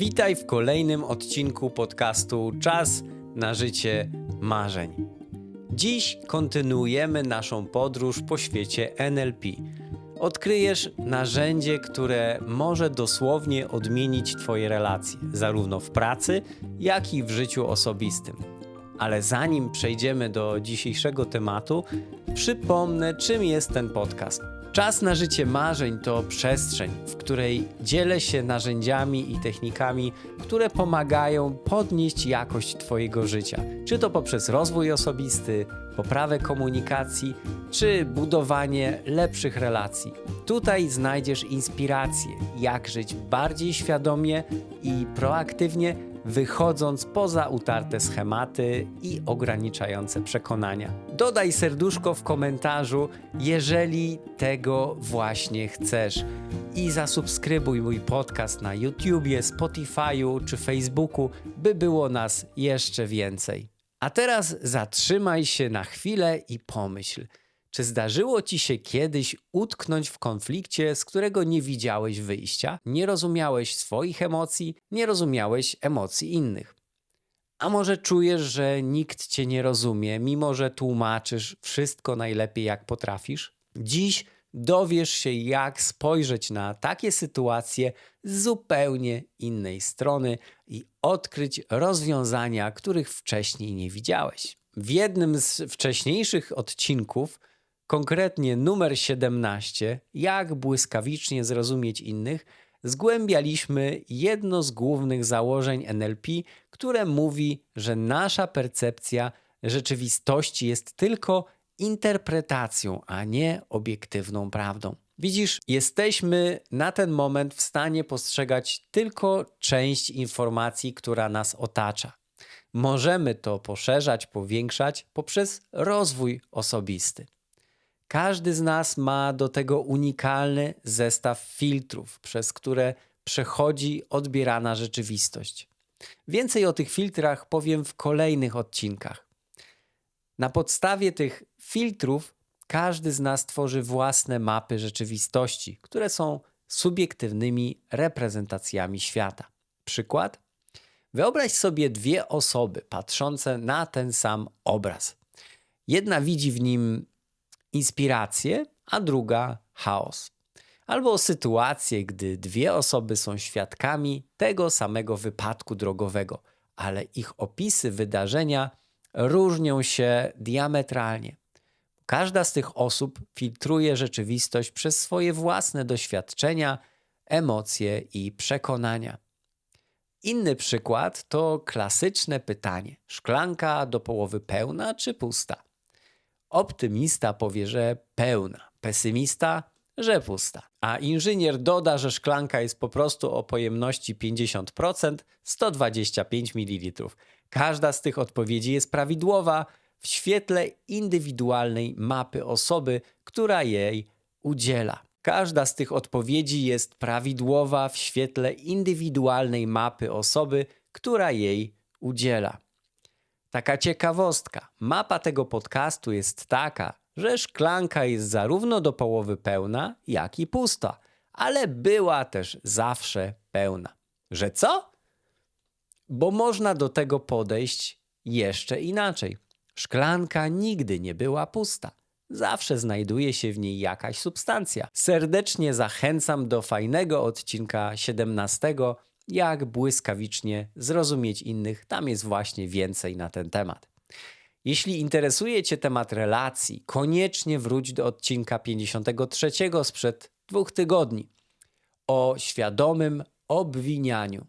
Witaj w kolejnym odcinku podcastu Czas na życie marzeń. Dziś kontynuujemy naszą podróż po świecie NLP. Odkryjesz narzędzie, które może dosłownie odmienić Twoje relacje, zarówno w pracy, jak i w życiu osobistym. Ale zanim przejdziemy do dzisiejszego tematu, przypomnę, czym jest ten podcast. Czas na życie marzeń to przestrzeń, w której dzielę się narzędziami i technikami, które pomagają podnieść jakość Twojego życia. Czy to poprzez rozwój osobisty, poprawę komunikacji, czy budowanie lepszych relacji. Tutaj znajdziesz inspirację, jak żyć bardziej świadomie i proaktywnie wychodząc poza utarte schematy i ograniczające przekonania. Dodaj serduszko w komentarzu, jeżeli tego właśnie chcesz. I zasubskrybuj mój podcast na YouTubie, Spotify'u czy Facebooku, by było nas jeszcze więcej. A teraz zatrzymaj się na chwilę i pomyśl – czy zdarzyło ci się kiedyś utknąć w konflikcie, z którego nie widziałeś wyjścia, nie rozumiałeś swoich emocji, nie rozumiałeś emocji innych? A może czujesz, że nikt cię nie rozumie, mimo że tłumaczysz wszystko najlepiej jak potrafisz? Dziś dowiesz się, jak spojrzeć na takie sytuacje z zupełnie innej strony i odkryć rozwiązania, których wcześniej nie widziałeś. W jednym z wcześniejszych odcinków konkretnie numer 17, jak błyskawicznie zrozumieć innych, zgłębialiśmy jedno z głównych założeń NLP, które mówi, że nasza percepcja rzeczywistości jest tylko interpretacją, a nie obiektywną prawdą. Widzisz, jesteśmy na ten moment w stanie postrzegać tylko część informacji, która nas otacza. Możemy to poszerzać, powiększać poprzez rozwój osobisty. Każdy z nas ma do tego unikalny zestaw filtrów, przez które przechodzi odbierana rzeczywistość. Więcej o tych filtrach powiem w kolejnych odcinkach. Na podstawie tych filtrów każdy z nas tworzy własne mapy rzeczywistości, które są subiektywnymi reprezentacjami świata. Przykład? Wyobraź sobie dwie osoby patrzące na ten sam obraz. Jedna widzi w nim inspirację, a druga chaos. Albo sytuację, gdy dwie osoby są świadkami tego samego wypadku drogowego, ale ich opisy wydarzenia różnią się diametralnie. Każda z tych osób filtruje rzeczywistość przez swoje własne doświadczenia, emocje i przekonania. Inny przykład to klasyczne pytanie: szklanka do połowy pełna czy pusta? Optymista powie, że pełna, pesymista, że pusta. A inżynier doda, że szklanka jest po prostu o pojemności 50%, 125 ml. Każda z tych odpowiedzi jest prawidłowa w świetle indywidualnej mapy osoby, która jej udziela. Każda z tych odpowiedzi jest prawidłowa w świetle indywidualnej mapy osoby, która jej udziela. Taka ciekawostka. Mapa tego podcastu jest taka, że szklanka jest zarówno do połowy pełna, jak i pusta, ale była też zawsze pełna. Że co? Bo można do tego podejść jeszcze inaczej. Szklanka nigdy nie była pusta. Zawsze znajduje się w niej jakaś substancja. Serdecznie zachęcam do fajnego odcinka 17 jak błyskawicznie zrozumieć innych. Tam jest właśnie więcej na ten temat. Jeśli interesuje Cię temat relacji, koniecznie wróć do odcinka 53 sprzed dwóch tygodni o świadomym obwinianiu.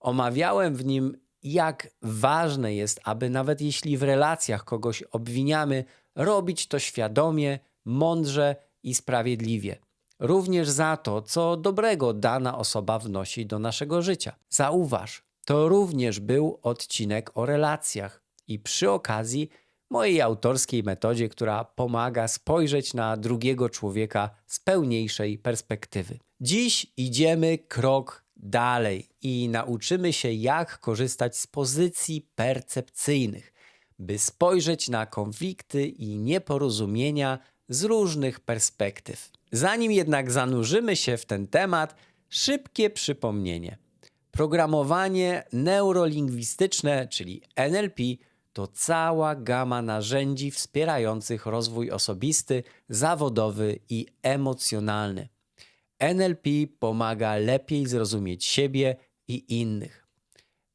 Omawiałem w nim, jak ważne jest, aby nawet jeśli w relacjach kogoś obwiniamy, robić to świadomie, mądrze i sprawiedliwie również za to, co dobrego dana osoba wnosi do naszego życia. Zauważ, to również był odcinek o relacjach i przy okazji mojej autorskiej metodzie, która pomaga spojrzeć na drugiego człowieka z pełniejszej perspektywy. Dziś idziemy krok dalej i nauczymy się, jak korzystać z pozycji percepcyjnych, by spojrzeć na konflikty i nieporozumienia z różnych perspektyw. Zanim jednak zanurzymy się w ten temat, szybkie przypomnienie. Programowanie neurolingwistyczne, czyli NLP, to cała gama narzędzi wspierających rozwój osobisty, zawodowy i emocjonalny. NLP pomaga lepiej zrozumieć siebie i innych,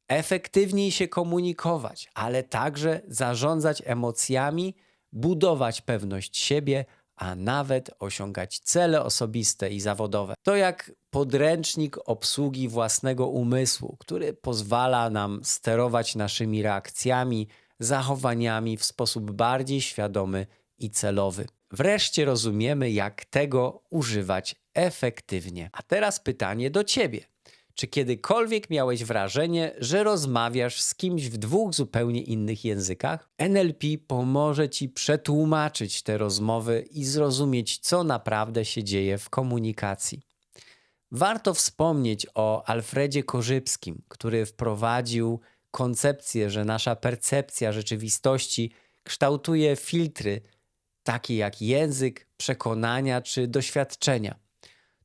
efektywniej się komunikować, ale także zarządzać emocjami, budować pewność siebie, a nawet osiągać cele osobiste i zawodowe. To jak podręcznik obsługi własnego umysłu, który pozwala nam sterować naszymi reakcjami, zachowaniami w sposób bardziej świadomy i celowy. Wreszcie rozumiemy, jak tego używać efektywnie. A teraz pytanie do ciebie. Czy kiedykolwiek miałeś wrażenie, że rozmawiasz z kimś w dwóch zupełnie innych językach? NLP pomoże ci przetłumaczyć te rozmowy i zrozumieć, co naprawdę się dzieje w komunikacji. Warto wspomnieć o Alfredzie Korzybskim, który wprowadził koncepcję, że nasza percepcja rzeczywistości kształtuje filtry takie jak język, przekonania czy doświadczenia.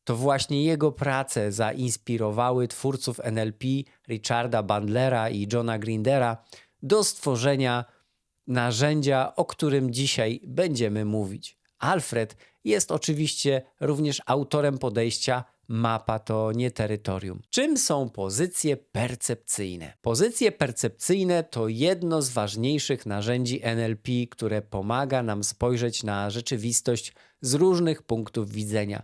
To właśnie jego prace zainspirowały twórców NLP Richarda Bandlera i Johna Grindera do stworzenia narzędzia, o którym dzisiaj będziemy mówić. Alfred jest oczywiście również autorem podejścia mapa to nie terytorium. Czym są pozycje percepcyjne? Pozycje percepcyjne to jedno z ważniejszych narzędzi NLP, które pomaga nam spojrzeć na rzeczywistość z różnych punktów widzenia.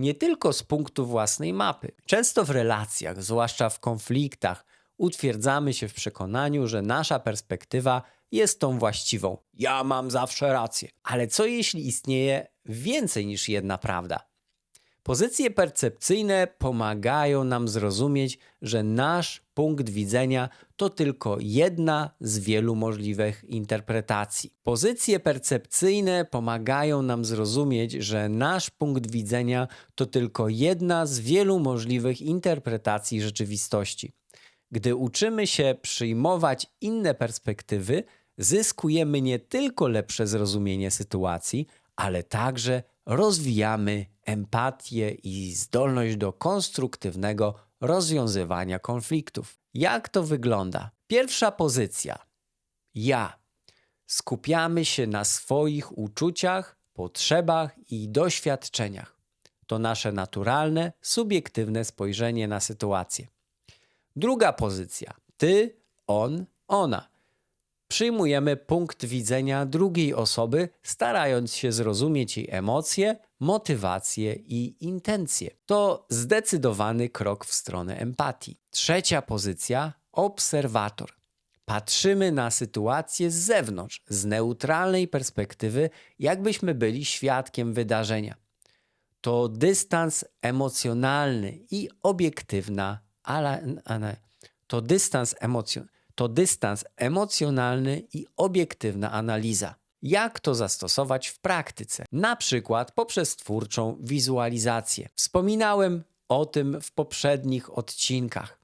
Nie tylko z punktu własnej mapy. Często w relacjach, zwłaszcza w konfliktach, utwierdzamy się w przekonaniu, że nasza perspektywa jest tą właściwą. Ja mam zawsze rację. Ale co jeśli istnieje więcej niż jedna prawda? Pozycje percepcyjne pomagają nam zrozumieć, że nasz punkt widzenia to tylko jedna z wielu możliwych interpretacji. Pozycje percepcyjne pomagają nam zrozumieć, że nasz punkt widzenia to tylko jedna z wielu możliwych interpretacji rzeczywistości. Gdy uczymy się przyjmować inne perspektywy, zyskujemy nie tylko lepsze zrozumienie sytuacji, ale także rozwijamy empatię i zdolność do konstruktywnego rozwiązywania konfliktów. Jak to wygląda? Pierwsza pozycja. Ja. Skupiamy się na swoich uczuciach, potrzebach i doświadczeniach. To nasze naturalne, subiektywne spojrzenie na sytuację. Druga pozycja. Ty, on, ona przyjmujemy punkt widzenia drugiej osoby, starając się zrozumieć jej emocje, motywacje i intencje. To zdecydowany krok w stronę empatii. Trzecia pozycja obserwator. Patrzymy na sytuację z zewnątrz, z neutralnej perspektywy, jakbyśmy byli świadkiem wydarzenia. To dystans emocjonalny i obiektywna, ale to dystans emocjonalny to dystans emocjonalny i obiektywna analiza. Jak to zastosować w praktyce? Na przykład poprzez twórczą wizualizację. Wspominałem o tym w poprzednich odcinkach.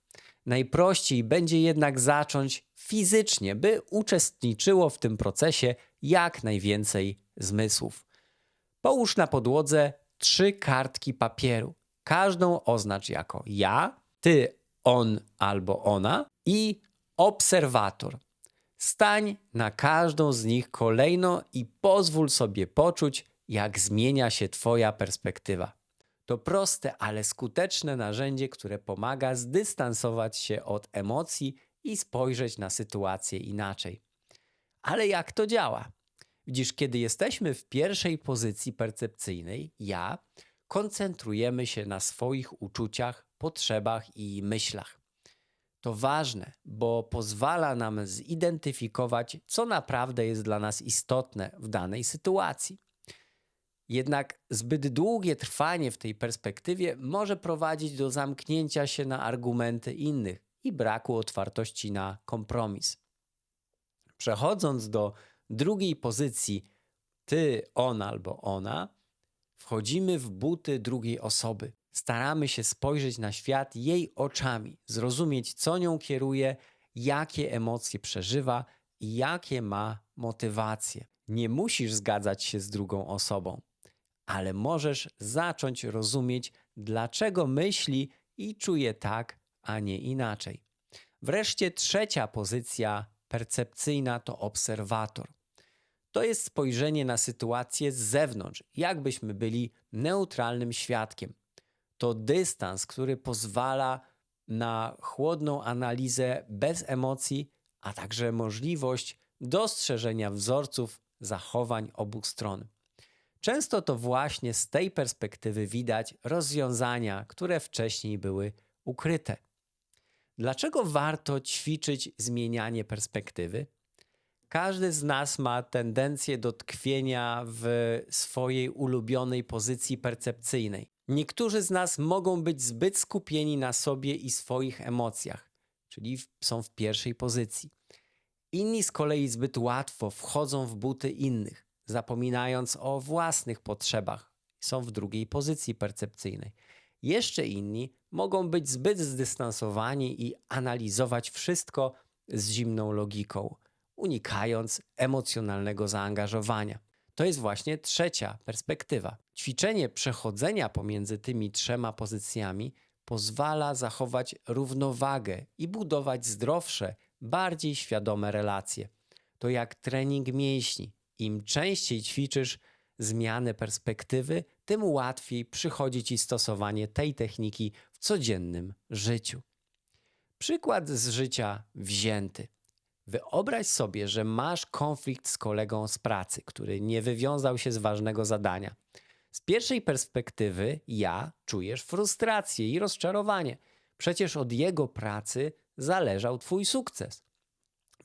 Najprościej będzie jednak zacząć fizycznie, by uczestniczyło w tym procesie jak najwięcej zmysłów. Połóż na podłodze trzy kartki papieru. Każdą oznacz jako ja, ty, on albo ona i obserwator. Stań na każdą z nich kolejno i pozwól sobie poczuć, jak zmienia się Twoja perspektywa. To proste, ale skuteczne narzędzie, które pomaga zdystansować się od emocji i spojrzeć na sytuację inaczej. Ale jak to działa? Widzisz, kiedy jesteśmy w pierwszej pozycji percepcyjnej, ja, koncentrujemy się na swoich uczuciach, potrzebach i myślach. To ważne, bo pozwala nam zidentyfikować, co naprawdę jest dla nas istotne w danej sytuacji. Jednak zbyt długie trwanie w tej perspektywie może prowadzić do zamknięcia się na argumenty innych i braku otwartości na kompromis. Przechodząc do drugiej pozycji, ty, on albo ona, wchodzimy w buty drugiej osoby staramy się spojrzeć na świat jej oczami, zrozumieć, co nią kieruje, jakie emocje przeżywa i jakie ma motywacje. Nie musisz zgadzać się z drugą osobą, ale możesz zacząć rozumieć, dlaczego myśli i czuje tak, a nie inaczej. Wreszcie trzecia pozycja percepcyjna to obserwator. To jest spojrzenie na sytuację z zewnątrz, jakbyśmy byli neutralnym świadkiem. To dystans, który pozwala na chłodną analizę bez emocji, a także możliwość dostrzeżenia wzorców zachowań obu stron. Często to właśnie z tej perspektywy widać rozwiązania, które wcześniej były ukryte. Dlaczego warto ćwiczyć zmienianie perspektywy? Każdy z nas ma tendencję do tkwienia w swojej ulubionej pozycji percepcyjnej. Niektórzy z nas mogą być zbyt skupieni na sobie i swoich emocjach, czyli są w pierwszej pozycji. Inni z kolei zbyt łatwo wchodzą w buty innych, zapominając o własnych potrzebach. Są w drugiej pozycji percepcyjnej. Jeszcze inni mogą być zbyt zdystansowani i analizować wszystko z zimną logiką, unikając emocjonalnego zaangażowania. To jest właśnie trzecia perspektywa. Ćwiczenie przechodzenia pomiędzy tymi trzema pozycjami pozwala zachować równowagę i budować zdrowsze, bardziej świadome relacje. To jak trening mięśni. Im częściej ćwiczysz zmianę perspektywy, tym łatwiej przychodzi ci stosowanie tej techniki w codziennym życiu. Przykład z życia wzięty. Wyobraź sobie, że masz konflikt z kolegą z pracy, który nie wywiązał się z ważnego zadania. Z pierwszej perspektywy ja czujesz frustrację i rozczarowanie. Przecież od jego pracy zależał twój sukces.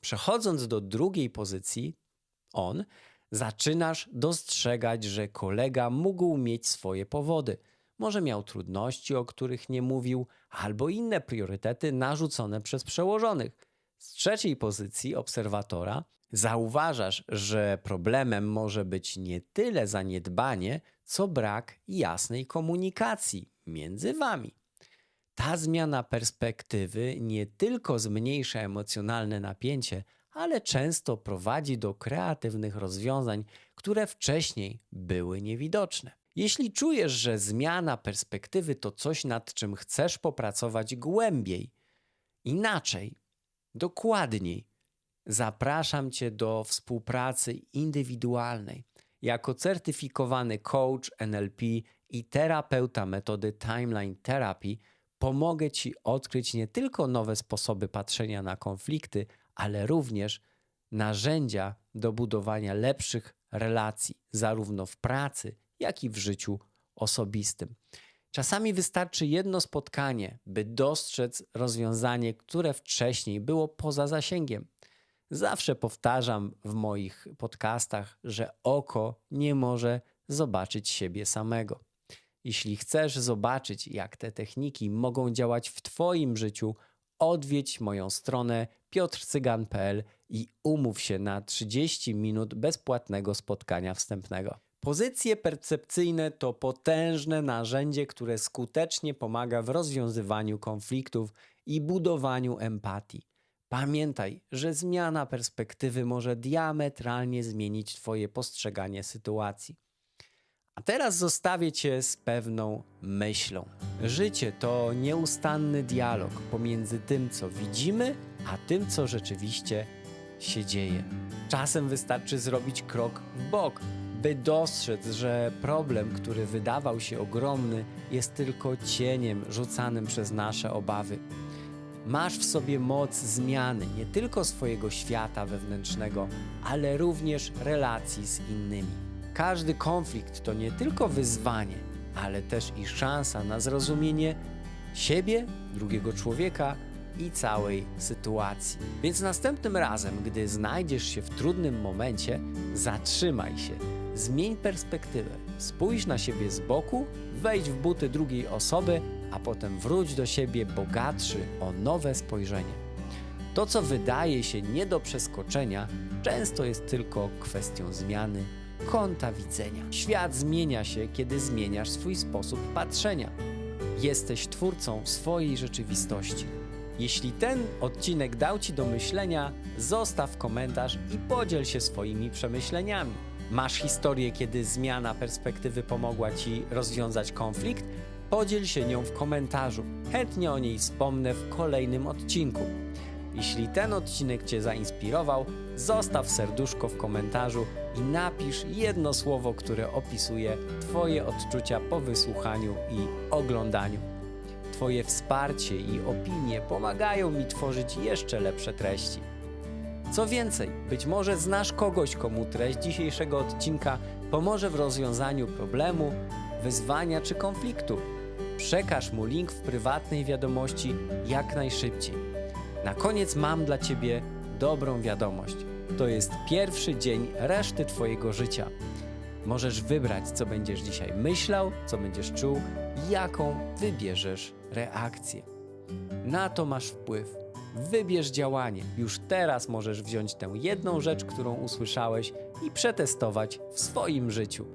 Przechodząc do drugiej pozycji, on, zaczynasz dostrzegać, że kolega mógł mieć swoje powody. Może miał trudności, o których nie mówił, albo inne priorytety narzucone przez przełożonych. Z trzeciej pozycji obserwatora zauważasz, że problemem może być nie tyle zaniedbanie, co brak jasnej komunikacji między wami. Ta zmiana perspektywy nie tylko zmniejsza emocjonalne napięcie, ale często prowadzi do kreatywnych rozwiązań, które wcześniej były niewidoczne. Jeśli czujesz, że zmiana perspektywy to coś, nad czym chcesz popracować głębiej, inaczej, dokładniej, zapraszam Cię do współpracy indywidualnej. Jako certyfikowany coach NLP i terapeuta metody Timeline Therapy pomogę Ci odkryć nie tylko nowe sposoby patrzenia na konflikty, ale również narzędzia do budowania lepszych relacji, zarówno w pracy, jak i w życiu osobistym. Czasami wystarczy jedno spotkanie, by dostrzec rozwiązanie, które wcześniej było poza zasięgiem. Zawsze powtarzam w moich podcastach, że oko nie może zobaczyć siebie samego. Jeśli chcesz zobaczyć, jak te techniki mogą działać w Twoim życiu, odwiedź moją stronę piotrcygan.pl i umów się na 30 minut bezpłatnego spotkania wstępnego. Pozycje percepcyjne to potężne narzędzie, które skutecznie pomaga w rozwiązywaniu konfliktów i budowaniu empatii. Pamiętaj, że zmiana perspektywy może diametralnie zmienić Twoje postrzeganie sytuacji. A teraz zostawię Cię z pewną myślą. Życie to nieustanny dialog pomiędzy tym, co widzimy, a tym, co rzeczywiście się dzieje. Czasem wystarczy zrobić krok w bok, by dostrzec, że problem, który wydawał się ogromny, jest tylko cieniem rzucanym przez nasze obawy. Masz w sobie moc zmiany nie tylko swojego świata wewnętrznego, ale również relacji z innymi. Każdy konflikt to nie tylko wyzwanie, ale też i szansa na zrozumienie siebie, drugiego człowieka i całej sytuacji. Więc następnym razem, gdy znajdziesz się w trudnym momencie, zatrzymaj się, zmień perspektywę, spójrz na siebie z boku, wejdź w buty drugiej osoby, a potem wróć do siebie bogatszy o nowe spojrzenie. To, co wydaje się nie do przeskoczenia, często jest tylko kwestią zmiany kąta widzenia. Świat zmienia się, kiedy zmieniasz swój sposób patrzenia. Jesteś twórcą swojej rzeczywistości. Jeśli ten odcinek dał Ci do myślenia, zostaw komentarz i podziel się swoimi przemyśleniami. Masz historię, kiedy zmiana perspektywy pomogła Ci rozwiązać konflikt? Podziel się nią w komentarzu. Chętnie o niej wspomnę w kolejnym odcinku. Jeśli ten odcinek Cię zainspirował, zostaw serduszko w komentarzu i napisz jedno słowo, które opisuje Twoje odczucia po wysłuchaniu i oglądaniu. Twoje wsparcie i opinie pomagają mi tworzyć jeszcze lepsze treści. Co więcej, być może znasz kogoś, komu treść dzisiejszego odcinka pomoże w rozwiązaniu problemu, wyzwania czy konfliktu. Przekaż mu link w prywatnej wiadomości jak najszybciej. Na koniec mam dla Ciebie dobrą wiadomość. To jest pierwszy dzień reszty Twojego życia. Możesz wybrać, co będziesz dzisiaj myślał, co będziesz czuł jaką wybierzesz reakcję. Na to masz wpływ. Wybierz działanie. Już teraz możesz wziąć tę jedną rzecz, którą usłyszałeś i przetestować w swoim życiu.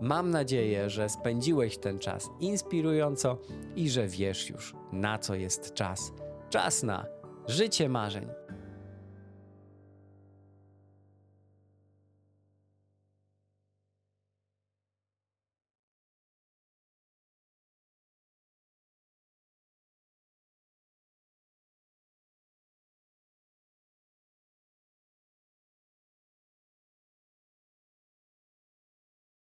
Mam nadzieję, że spędziłeś ten czas inspirująco i że wiesz już, na co jest czas. Czas na życie marzeń.